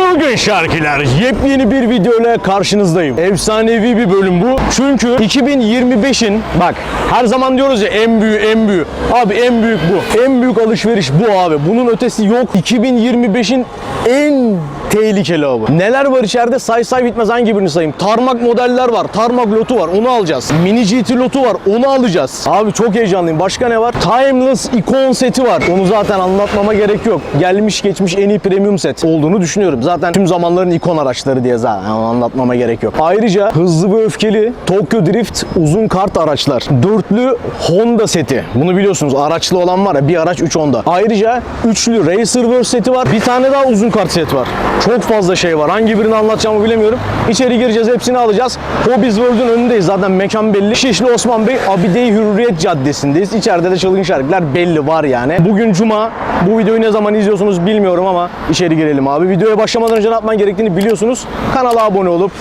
Çılgın Şarkılar yepyeni bir videoyla karşınızdayım. Efsanevi bir bölüm bu. Çünkü 2025'in bak her zaman diyoruz ya en büyük en büyük. Abi en büyük bu. En büyük alışveriş bu abi. Bunun ötesi yok. 2025'in en tehlikeli abi. Neler var içeride say say bitmez hangi birini sayayım. Tarmak modeller var. Tarmak lotu var. Onu alacağız. Mini GT lotu var. Onu alacağız. Abi çok heyecanlıyım. Başka ne var? Timeless ikon seti var. Onu zaten anlatmama gerek yok. Gelmiş geçmiş en iyi premium set olduğunu düşünüyorum. Zaten tüm zamanların ikon araçları diye zaten anlatmama gerek yok. Ayrıca hızlı ve öfkeli Tokyo Drift uzun kart araçlar. Dörtlü Honda seti. Bunu biliyorsunuz araçlı olan var ya bir araç 3 Honda. Ayrıca üçlü Racerverse seti var. Bir tane daha uzun kart set var. Çok fazla şey var. Hangi birini anlatacağımı bilemiyorum. İçeri gireceğiz, hepsini alacağız. Hobbies World'ün önündeyiz. Zaten mekan belli. Şişli Osman Bey Abide Hürriyet Caddesi'ndeyiz. İçeride de çılgın şarkılar belli var yani. Bugün Cuma. Bu videoyu ne zaman izliyorsunuz bilmiyorum ama içeri girelim abi. Videoya başlamadan önce ne yapman gerektiğini biliyorsunuz. Kanala abone olup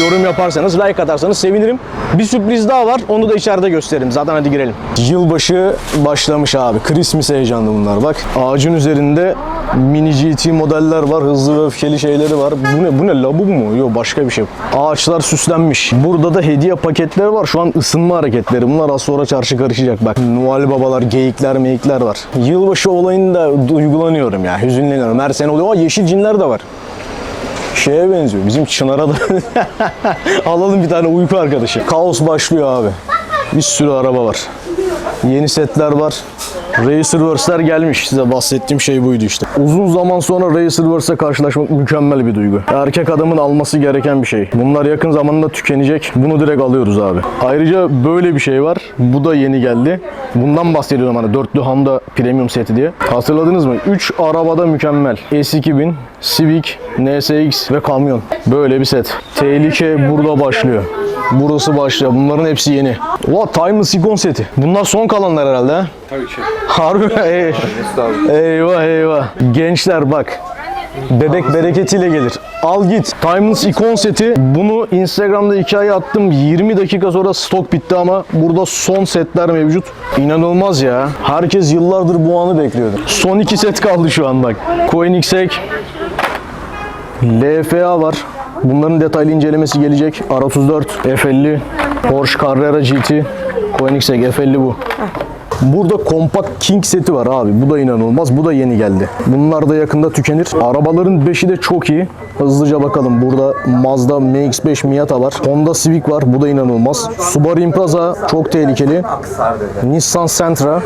yorum yaparsanız, like atarsanız sevinirim. Bir sürpriz daha var. Onu da içeride gösteririm. Zaten hadi girelim. Yılbaşı başlamış abi. Christmas heyecanlı bunlar. Bak ağacın üzerinde mini GT modeller var. Hızlı ve öfkeli şeyleri var. Bu ne? Bu ne? Labu mu? Yok başka bir şey. Ağaçlar süslenmiş. Burada da hediye paketleri var. Şu an ısınma hareketleri. Bunlar az sonra çarşı karışacak. Bak Noel babalar, geyikler, meyikler var. Yılbaşı olayında duygulanıyorum ya. Hüzünleniyorum. Her sene oluyor. Aa yeşil cinler de var şeye benziyor. Bizim Çınar'a da alalım bir tane uyku arkadaşı. Kaos başlıyor abi. Bir sürü araba var. Yeni setler var. Racerverse'ler gelmiş. Size bahsettiğim şey buydu işte. Uzun zaman sonra Racerverse'e karşılaşmak mükemmel bir duygu. Erkek adamın alması gereken bir şey. Bunlar yakın zamanda tükenecek. Bunu direkt alıyoruz abi. Ayrıca böyle bir şey var. Bu da yeni geldi. Bundan bahsediyorum hani dörtlü Honda Premium seti diye. Hatırladınız mı? 3 arabada mükemmel. S2000, Civic, NSX ve kamyon. Böyle bir set. Tehlike burada başlıyor. Burası başlıyor. Bunların hepsi yeni. Oha Timeless Icon seti. Bunlar son kalanlar herhalde ha? Tabii ki. Harbi mi? Ey- Eyvah eyvah. Gençler bak. Bebek bereketiyle gelir. Al git. Timeless ikon seti. Bunu Instagram'da hikaye attım. 20 dakika sonra stok bitti ama burada son setler mevcut. İnanılmaz ya. Herkes yıllardır bu anı bekliyordu. Son iki set kaldı şu an bak. Koenigsegg, LFA var. Bunların detaylı incelemesi gelecek. R34, F50, Porsche Carrera GT, Koenigsegg F50 bu. Burada kompakt King seti var abi. Bu da inanılmaz. Bu da yeni geldi. Bunlar da yakında tükenir. Arabaların 5'i de çok iyi. Hızlıca bakalım. Burada Mazda MX-5 Miata var. Honda Civic var. Bu da inanılmaz. Subaru Impreza çok tehlikeli. Nissan Sentra.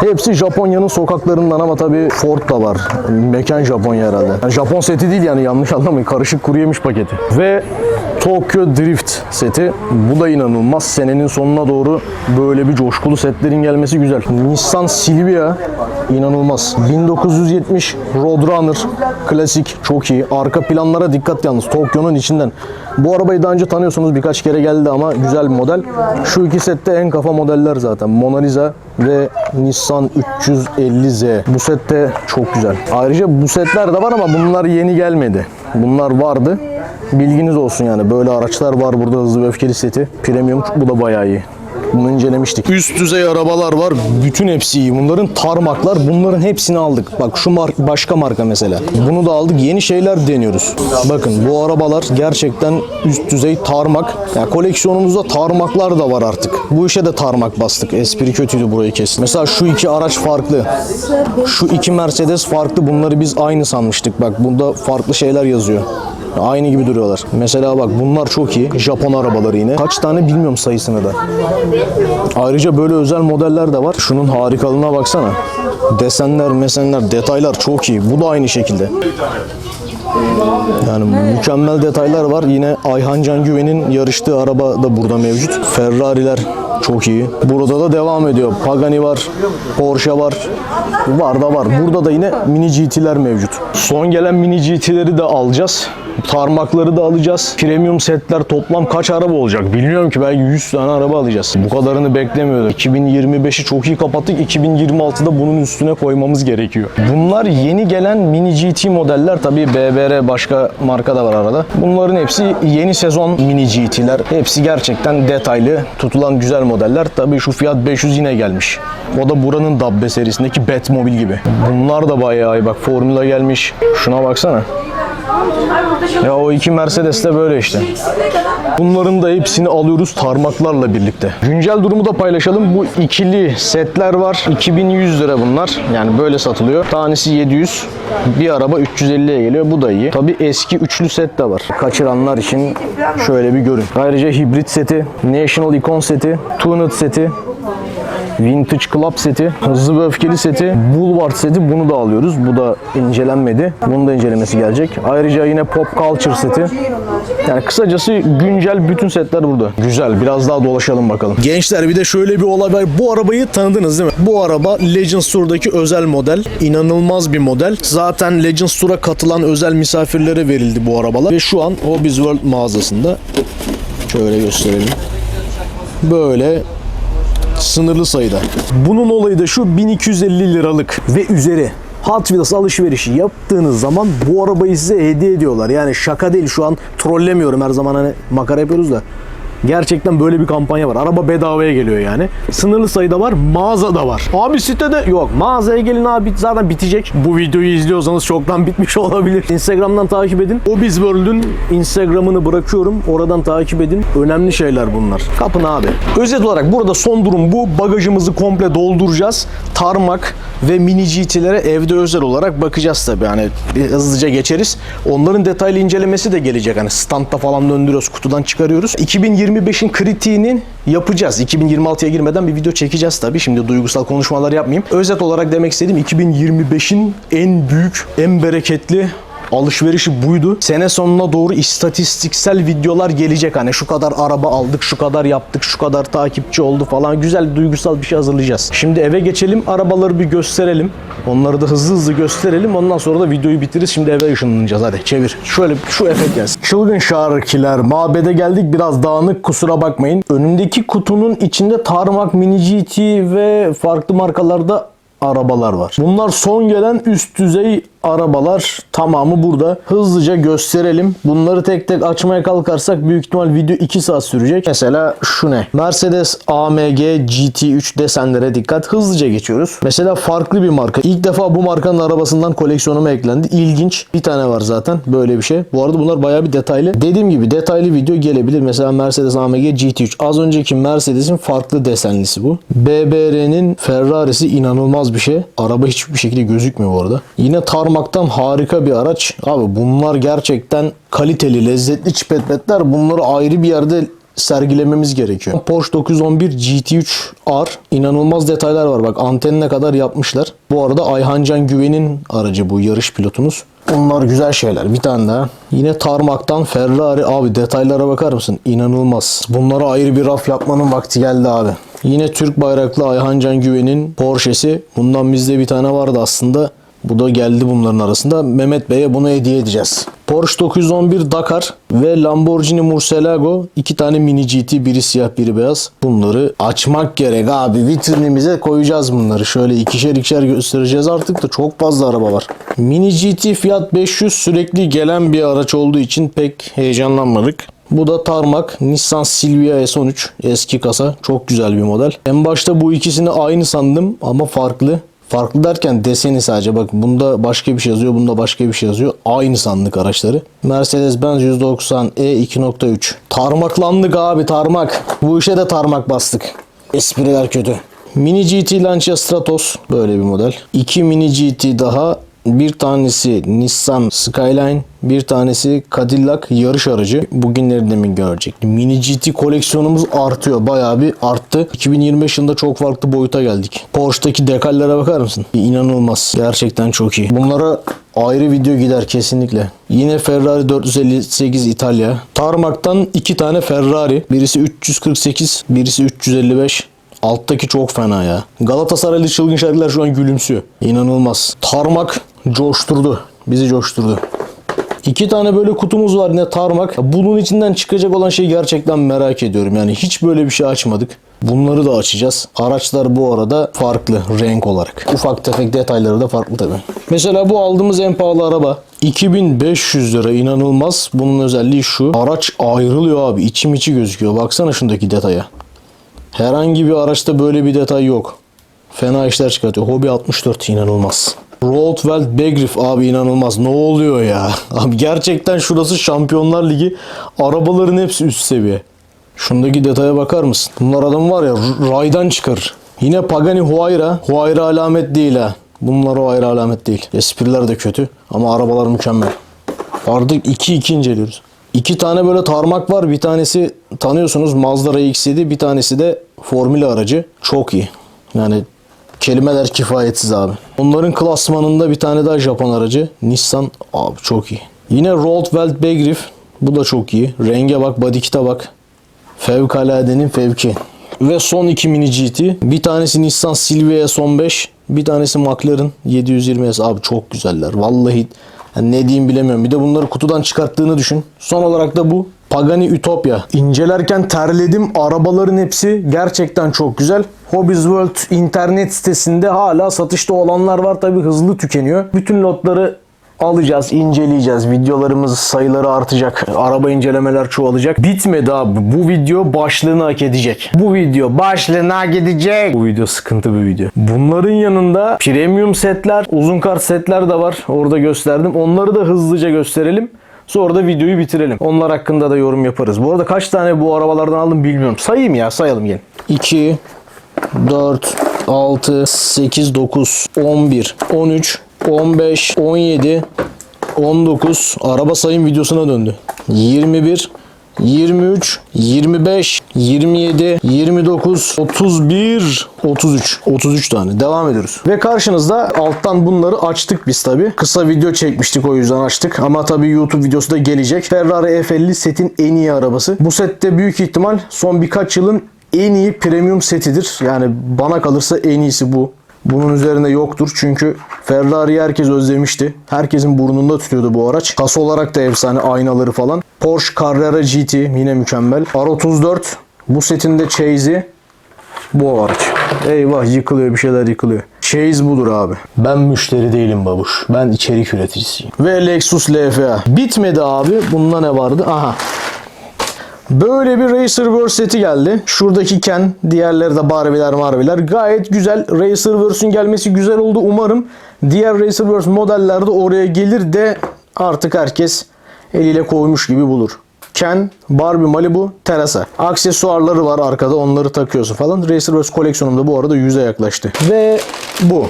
Hepsi Japonya'nın sokaklarından ama tabii Ford da var. Mekan Japonya herhalde. Yani Japon seti değil yani yanlış anlamayın. Karışık kuru yemiş paketi. Ve Tokyo Drift seti. Bu da inanılmaz. Senenin sonuna doğru böyle bir coşkulu setlerin gelmesi güzel. Nissan Silvia inanılmaz. 1970 Roadrunner klasik çok iyi. Arka planlara dikkat yalnız. Tokyo'nun içinden. Bu arabayı daha önce tanıyorsunuz. Birkaç kere geldi ama güzel bir model. Şu iki sette en kafa modeller zaten. Mona Lisa ve Nissan 350Z. Bu sette çok güzel. Ayrıca bu setler de var ama bunlar yeni gelmedi. Bunlar vardı. Bilginiz olsun yani. Böyle araçlar var burada hızlı ve öfkeli seti. Premium bu da bayağı iyi. Bunu incelemiştik. Üst düzey arabalar var. Bütün hepsi iyi. Bunların tarmaklar. Bunların hepsini aldık. Bak şu mar- başka marka mesela. Bunu da aldık. Yeni şeyler deniyoruz. Bakın bu arabalar gerçekten üst düzey tarmak. Yani koleksiyonumuzda tarmaklar da var artık. Bu işe de tarmak bastık. Espri kötüydü burayı kesin. Mesela şu iki araç farklı. Şu iki Mercedes farklı. Bunları biz aynı sanmıştık. Bak bunda farklı şeyler yazıyor. Aynı gibi duruyorlar. Mesela bak bunlar çok iyi. Japon arabaları yine. Kaç tane bilmiyorum sayısını da. Ayrıca böyle özel modeller de var. Şunun harikalığına baksana. Desenler, mesenler, detaylar çok iyi. Bu da aynı şekilde. Yani mükemmel detaylar var. Yine Ayhan Can Güven'in yarıştığı araba da burada mevcut. Ferrari'ler çok iyi. Burada da devam ediyor. Pagani var, Porsche var. Var da var. Burada da yine mini GT'ler mevcut. Son gelen mini GT'leri de alacağız. Parmakları da alacağız. Premium setler toplam kaç araba olacak? Bilmiyorum ki belki 100 tane araba alacağız. Bu kadarını beklemiyordum. 2025'i çok iyi kapattık. 2026'da bunun üstüne koymamız gerekiyor. Bunlar yeni gelen mini GT modeller. Tabii BBR başka marka da var arada. Bunların hepsi yeni sezon mini GT'ler. Hepsi gerçekten detaylı, tutulan güzel modeller. Tabii şu Fiat 500 yine gelmiş. O da buranın Dabbe serisindeki Batmobile gibi. Bunlar da bayağı iyi. Bak Formula gelmiş. Şuna baksana. Ya o iki Mercedes de böyle işte. Bunların da hepsini alıyoruz tarmaklarla birlikte. Güncel durumu da paylaşalım. Bu ikili setler var. 2100 lira bunlar. Yani böyle satılıyor. Tanesi 700. Bir araba 350'ye geliyor. Bu da iyi. Tabi eski üçlü set de var. Kaçıranlar için şöyle bir görün. Ayrıca hibrit seti, National Icon seti, Tuned seti, Vintage Club seti, hızlı ve öfkeli seti, Boulevard seti bunu da alıyoruz. Bu da incelenmedi. Bunun da incelemesi gelecek. Ayrıca yine Pop Culture seti. Yani kısacası güncel bütün setler burada. Güzel. Biraz daha dolaşalım bakalım. Gençler bir de şöyle bir olay var. Bu arabayı tanıdınız değil mi? Bu araba Legends Tour'daki özel model. İnanılmaz bir model. Zaten Legends Tour'a katılan özel misafirlere verildi bu arabalar. Ve şu an Hobbies World mağazasında. Şöyle gösterelim. Böyle sınırlı sayıda. Bunun olayı da şu 1250 liralık ve üzeri Hot Wheels alışverişi yaptığınız zaman bu arabayı size hediye ediyorlar. Yani şaka değil şu an trollemiyorum her zaman hani makara yapıyoruz da. Gerçekten böyle bir kampanya var. Araba bedavaya geliyor yani. Sınırlı sayıda var, mağazada var. Abi sitede yok. Mağazaya gelin abi zaten bitecek. Bu videoyu izliyorsanız çoktan bitmiş olabilir. Instagram'dan takip edin. O Biz World'ün Instagram'ını bırakıyorum. Oradan takip edin. Önemli şeyler bunlar. Kapın abi. Özet olarak burada son durum bu. Bagajımızı komple dolduracağız. Tarmak ve mini GT'lere evde özel olarak bakacağız tabii. Bir hızlıca geçeriz. Onların detaylı incelemesi de gelecek. Hani standta falan döndürüyoruz, kutudan çıkarıyoruz. 2025'in kritiğini yapacağız. 2026'ya girmeden bir video çekeceğiz tabii. Şimdi duygusal konuşmalar yapmayayım. Özet olarak demek istediğim 2025'in en büyük, en bereketli alışverişi buydu. Sene sonuna doğru istatistiksel videolar gelecek. Hani şu kadar araba aldık, şu kadar yaptık, şu kadar takipçi oldu falan. Güzel duygusal bir şey hazırlayacağız. Şimdi eve geçelim, arabaları bir gösterelim. Onları da hızlı hızlı gösterelim. Ondan sonra da videoyu bitiririz. Şimdi eve ışınlanacağız. Hadi çevir. Şöyle şu efekt gelsin. Çılgın şarkiler. Mabede geldik. Biraz dağınık. Kusura bakmayın. Önündeki kutunun içinde Tarmac Mini GT ve farklı markalarda arabalar var. Bunlar son gelen üst düzey arabalar. Tamamı burada. Hızlıca gösterelim. Bunları tek tek açmaya kalkarsak büyük ihtimal video 2 saat sürecek. Mesela şu ne? Mercedes AMG GT3 desenlere dikkat. Hızlıca geçiyoruz. Mesela farklı bir marka. İlk defa bu markanın arabasından koleksiyonuma eklendi. İlginç. Bir tane var zaten böyle bir şey. Bu arada bunlar bayağı bir detaylı. Dediğim gibi detaylı video gelebilir. Mesela Mercedes AMG GT3. Az önceki Mercedes'in farklı desenlisi bu. BBR'nin Ferrari'si inanılmaz bir şey. Araba hiçbir şekilde gözükmüyor bu arada. Yine tarmaktan harika bir araç. Abi bunlar gerçekten kaliteli, lezzetli çipetmetler. Bunları ayrı bir yerde sergilememiz gerekiyor. Porsche 911 GT3 R inanılmaz detaylar var. Bak antenine kadar yapmışlar. Bu arada Ayhancan Güven'in aracı bu yarış pilotumuz. Bunlar güzel şeyler. Bir tane daha. Yine tarmaktan Ferrari. Abi detaylara bakar mısın? İnanılmaz. Bunlara ayrı bir raf yapmanın vakti geldi abi. Yine Türk bayraklı Ayhancan Güven'in Porsche'si. Bundan bizde bir tane vardı aslında. Bu da geldi bunların arasında. Mehmet Bey'e bunu hediye edeceğiz. Porsche 911 Dakar ve Lamborghini Murcielago iki tane mini GT biri siyah biri beyaz. Bunları açmak gerek abi. Vitrinimize koyacağız bunları. Şöyle ikişer ikişer göstereceğiz artık da çok fazla araba var. Mini GT Fiat 500 sürekli gelen bir araç olduğu için pek heyecanlanmadık. Bu da Tarmac Nissan Silvia S13 eski kasa çok güzel bir model. En başta bu ikisini aynı sandım ama farklı. Farklı derken deseni sadece bak bunda başka bir şey yazıyor bunda başka bir şey yazıyor. Aynı sandık araçları. Mercedes-Benz 190 E 2.3. Tarmaklandık abi tarmak. Bu işe de tarmak bastık. Espriler kötü. Mini GT Lancia Stratos böyle bir model. İki Mini GT daha bir tanesi Nissan Skyline, bir tanesi Cadillac yarış aracı. Bugünlerinde mi görecek? Mini GT koleksiyonumuz artıyor. Bayağı bir arttı. 2025 yılında çok farklı boyuta geldik. Porsche'daki dekallere bakar mısın? İnanılmaz. Gerçekten çok iyi. Bunlara ayrı video gider kesinlikle. Yine Ferrari 458 İtalya. Tarmak'tan iki tane Ferrari. Birisi 348, birisi 355. Alttaki çok fena ya. Galatasaraylı çılgın şarkılar şu an gülümsüyor. İnanılmaz. Tarmak coşturdu. Bizi coşturdu. İki tane böyle kutumuz var yine tarmak. Bunun içinden çıkacak olan şeyi gerçekten merak ediyorum. Yani hiç böyle bir şey açmadık. Bunları da açacağız. Araçlar bu arada farklı renk olarak. Ufak tefek detayları da farklı tabi. Mesela bu aldığımız en pahalı araba. 2500 lira inanılmaz. Bunun özelliği şu. Araç ayrılıyor abi. İçim içi gözüküyor. Baksana şundaki detaya. Herhangi bir araçta böyle bir detay yok. Fena işler çıkartıyor. Hobi 64 inanılmaz. Roosevelt Begriff abi inanılmaz. Ne oluyor ya? Abi gerçekten şurası Şampiyonlar Ligi. Arabaların hepsi üst seviye. Şundaki detaya bakar mısın? Bunlar adam var ya raydan çıkarır. Yine Pagani Huayra. Huayra alamet değil ha. Bunlar o ayrı alamet değil. Espriler de kötü ama arabalar mükemmel. Artık 2-2 inceliyoruz. İki tane böyle tarmak var. Bir tanesi tanıyorsunuz Mazda RX-7. Bir tanesi de Formula aracı. Çok iyi. Yani kelimeler kifayetsiz abi. Onların klasmanında bir tane daha Japon aracı. Nissan. Abi çok iyi. Yine Roosevelt Begriff. Bu da çok iyi. Renge bak, body kit'e bak. Fevkaladenin fevki. Ve son iki mini GT. Bir tanesi Nissan Silvia S15. Bir tanesi McLaren 720S. Abi çok güzeller. Vallahi yani ne diyeyim bilemiyorum. Bir de bunları kutudan çıkarttığını düşün. Son olarak da bu. Pagani Utopia. İncelerken terledim. Arabaların hepsi gerçekten çok güzel. Hobbies World internet sitesinde hala satışta olanlar var. Tabi hızlı tükeniyor. Bütün lotları alacağız, inceleyeceğiz. Videolarımız sayıları artacak. Araba incelemeler çoğalacak. Bitmedi abi. Bu video başlığını hak edecek. Bu video başlığını hak edecek. Bu video sıkıntı bir video. Bunların yanında premium setler, uzun kart setler de var. Orada gösterdim. Onları da hızlıca gösterelim. Sonra da videoyu bitirelim. Onlar hakkında da yorum yaparız. Bu arada kaç tane bu arabalardan aldım bilmiyorum. Sayayım ya sayalım gelin. 2, 4, 6, 8, 9, 11, 13, 15, 17, 19 araba sayım videosuna döndü. 21, 23, 25, 27, 29, 31, 33. 33 tane. Devam ediyoruz. Ve karşınızda alttan bunları açtık biz tabi. Kısa video çekmiştik o yüzden açtık. Ama tabi YouTube videosu da gelecek. Ferrari F50 setin en iyi arabası. Bu sette büyük ihtimal son birkaç yılın en iyi premium setidir. Yani bana kalırsa en iyisi bu. Bunun üzerinde yoktur çünkü Ferrari'yi herkes özlemişti. Herkesin burnunda tutuyordu bu araç. Kasa olarak da efsane aynaları falan. Porsche Carrera GT yine mükemmel. R34 bu setin de Chase'i bu araç. Eyvah yıkılıyor bir şeyler yıkılıyor. Chase budur abi. Ben müşteri değilim babuş. Ben içerik üreticisiyim. Ve Lexus LFA. Bitmedi abi. Bunda ne vardı? Aha. Böyle bir Racerverse seti geldi. Şuradaki Ken, diğerleri de Barbie'ler Marbi'ler. Gayet güzel. Racerverse'ün gelmesi güzel oldu. Umarım diğer Racerverse modeller de oraya gelir de artık herkes eliyle koymuş gibi bulur. Ken, Barbie Malibu, Terasa. Aksesuarları var arkada onları takıyorsun falan. Racerverse koleksiyonum da bu arada 100'e yaklaştı. Ve bu.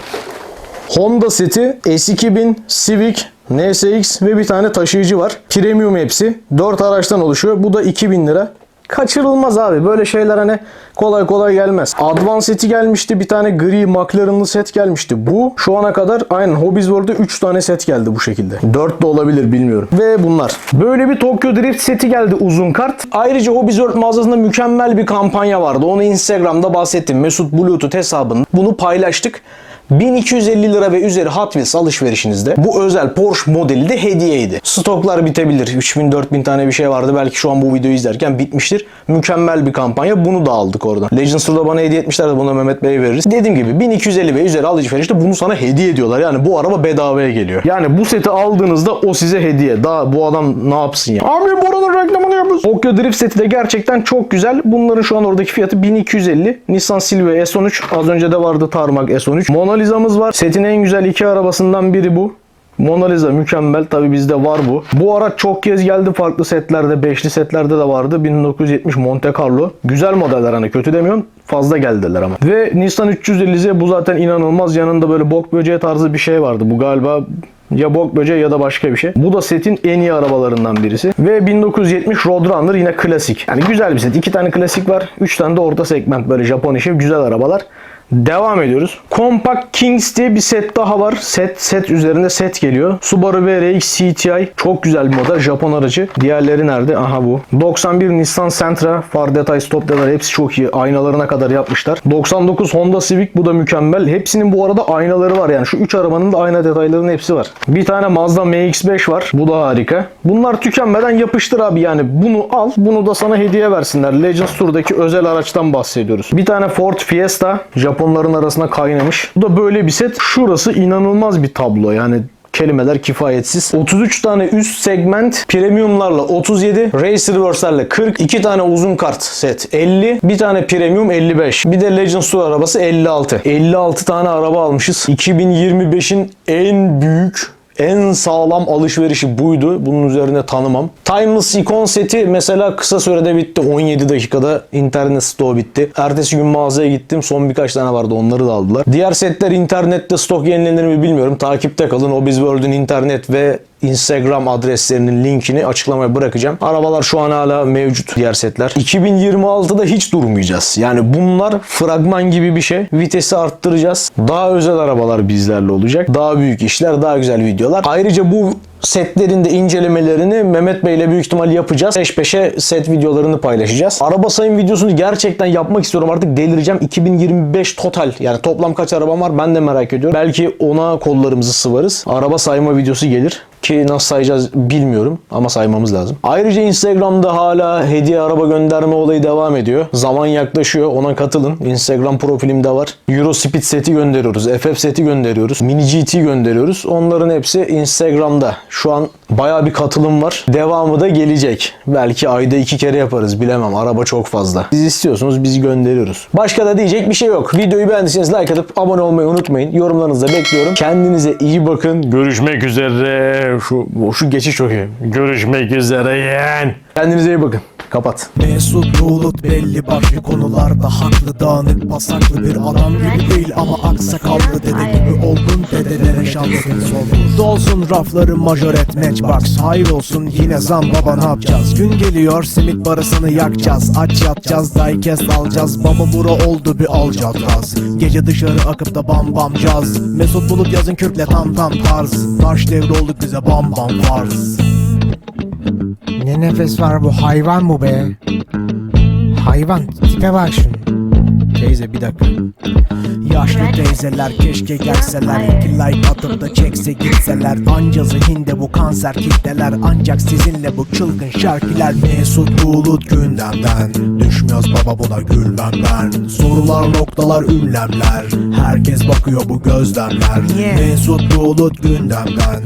Honda seti S2000, Civic, NSX ve bir tane taşıyıcı var. Premium hepsi. 4 araçtan oluşuyor. Bu da 2000 lira. Kaçırılmaz abi. Böyle şeyler hani kolay kolay gelmez. Advance seti gelmişti. Bir tane gri McLaren'lı set gelmişti. Bu şu ana kadar aynen Hobbies World'da 3 tane set geldi bu şekilde. 4 de olabilir bilmiyorum. Ve bunlar. Böyle bir Tokyo Drift seti geldi uzun kart. Ayrıca Hobbies World mağazasında mükemmel bir kampanya vardı. Onu Instagram'da bahsettim. Mesut Bluetooth hesabında. Bunu paylaştık. 1250 lira ve üzeri Hot Wheels alışverişinizde bu özel Porsche modeli de hediyeydi. Stoklar bitebilir. 3000-4000 tane bir şey vardı. Belki şu an bu videoyu izlerken bitmiştir. Mükemmel bir kampanya. Bunu da aldık oradan. Legends Tour'da bana hediye etmişlerdi. Bunu Mehmet Bey'e veririz. Dediğim gibi 1250 ve üzeri alışverişte bunu sana hediye ediyorlar. Yani bu araba bedavaya geliyor. Yani bu seti aldığınızda o size hediye. Daha bu adam ne yapsın ya? Abi buranın reklamını yapıyorsun. Tokyo Drift seti de gerçekten çok güzel. Bunların şu an oradaki fiyatı 1250. Nissan Silvia S13. Az önce de vardı Tarmac S13. Mona Lisa'mız var. Setin en güzel iki arabasından biri bu. Mona Lisa mükemmel. Tabi bizde var bu. Bu araç çok kez geldi farklı setlerde. Beşli setlerde de vardı. 1970 Monte Carlo. Güzel modeller hani kötü demiyorum. Fazla geldiler ama. Ve Nissan 350Z bu zaten inanılmaz. Yanında böyle bok böceği tarzı bir şey vardı. Bu galiba ya bok böceği ya da başka bir şey. Bu da setin en iyi arabalarından birisi. Ve 1970 Roadrunner yine klasik. Yani güzel bir set. İki tane klasik var. Üç tane de orta segment böyle Japon işi. Güzel arabalar. Devam ediyoruz. Compact Kings diye bir set daha var. Set set üzerinde set geliyor. Subaru VRX CTI çok güzel bir model. Japon aracı. Diğerleri nerede? Aha bu. 91 Nissan Sentra. Far detay, stop detay hepsi çok iyi. Aynalarına kadar yapmışlar. 99 Honda Civic bu da mükemmel. Hepsinin bu arada aynaları var yani. Şu 3 arabanın da ayna detaylarının hepsi var. Bir tane Mazda MX-5 var. Bu da harika. Bunlar tükenmeden yapıştır abi yani. Bunu al. Bunu da sana hediye versinler. Legends Tour'daki özel araçtan bahsediyoruz. Bir tane Ford Fiesta. Japonların arasına kaynamış. Bu da böyle bir set. Şurası inanılmaz bir tablo. Yani kelimeler kifayetsiz. 33 tane üst segment premiumlarla 37, race reverse'lerle 40, 2 tane uzun kart set 50, bir tane premium 55, bir de Legends Tour arabası 56. 56 tane araba almışız. 2025'in en büyük en sağlam alışverişi buydu. Bunun üzerine tanımam. Timeless Icon seti mesela kısa sürede bitti. 17 dakikada internet stoğu bitti. Ertesi gün mağazaya gittim. Son birkaç tane vardı. Onları da aldılar. Diğer setler internette stok yenilenir mi bilmiyorum. Takipte kalın. Obiz World'ün internet ve Instagram adreslerinin linkini açıklamaya bırakacağım. Arabalar şu an hala mevcut diğer setler. 2026'da hiç durmayacağız. Yani bunlar fragman gibi bir şey. Vitesi arttıracağız. Daha özel arabalar bizlerle olacak. Daha büyük işler, daha güzel videolar. Ayrıca bu setlerin de incelemelerini Mehmet Bey ile büyük ihtimal yapacağız. Peş peşe set videolarını paylaşacağız. Araba sayım videosunu gerçekten yapmak istiyorum. Artık delireceğim. 2025 total yani toplam kaç arabam var ben de merak ediyorum. Belki ona kollarımızı sıvarız. Araba sayma videosu gelir. Ki nasıl sayacağız bilmiyorum ama saymamız lazım. Ayrıca Instagram'da hala hediye araba gönderme olayı devam ediyor. Zaman yaklaşıyor ona katılın. Instagram profilimde var. Eurospeed seti gönderiyoruz. FF seti gönderiyoruz. Mini GT gönderiyoruz. Onların hepsi Instagram'da. Şu an baya bir katılım var. Devamı da gelecek. Belki ayda iki kere yaparız bilemem. Araba çok fazla. Siz istiyorsunuz biz gönderiyoruz. Başka da diyecek bir şey yok. Videoyu beğendiyseniz like atıp abone olmayı unutmayın. Yorumlarınızı da bekliyorum. Kendinize iyi bakın. Görüşmek üzere. Şu, şu geçiş çok iyi. Görüşmek üzere yeğen. Kendinize iyi bakın. Kapat. Mesut Bulut belli başlı konularda haklı dağınık pasaklı bir adam gibi değil ama aksakallı dede gibi oldun dedelere şansınız olur Dolsun rafları majoret matchbox Hayır olsun yine zam baba ne yapacağız? Gün geliyor simit parasını yakacağız Aç yatacağız diecast alacağız Baba bura oldu bir alcatraz. Gece dışarı akıp da bam bam caz. Mesut Bulut yazın kürkle tam tam tarz. Taş devri olduk bize bam bam farz Ne nefes var bu? Hayvan mı be? Hayvan. Tipe bak şunun. Teyze bir dakika. Yaşlı teyzeler keşke gelseler. İki like atıp da çekse gitseler. Anca zihinde bu kanser kitleler. Ancak sizinle bu çılgın şarkılar Mesut Bulut gündemden. Düşmüyoruz baba buna gülmem ben Sorular noktalar ünlemler. Herkes bakıyor bu gözlemler? Mesut Bulut gündemden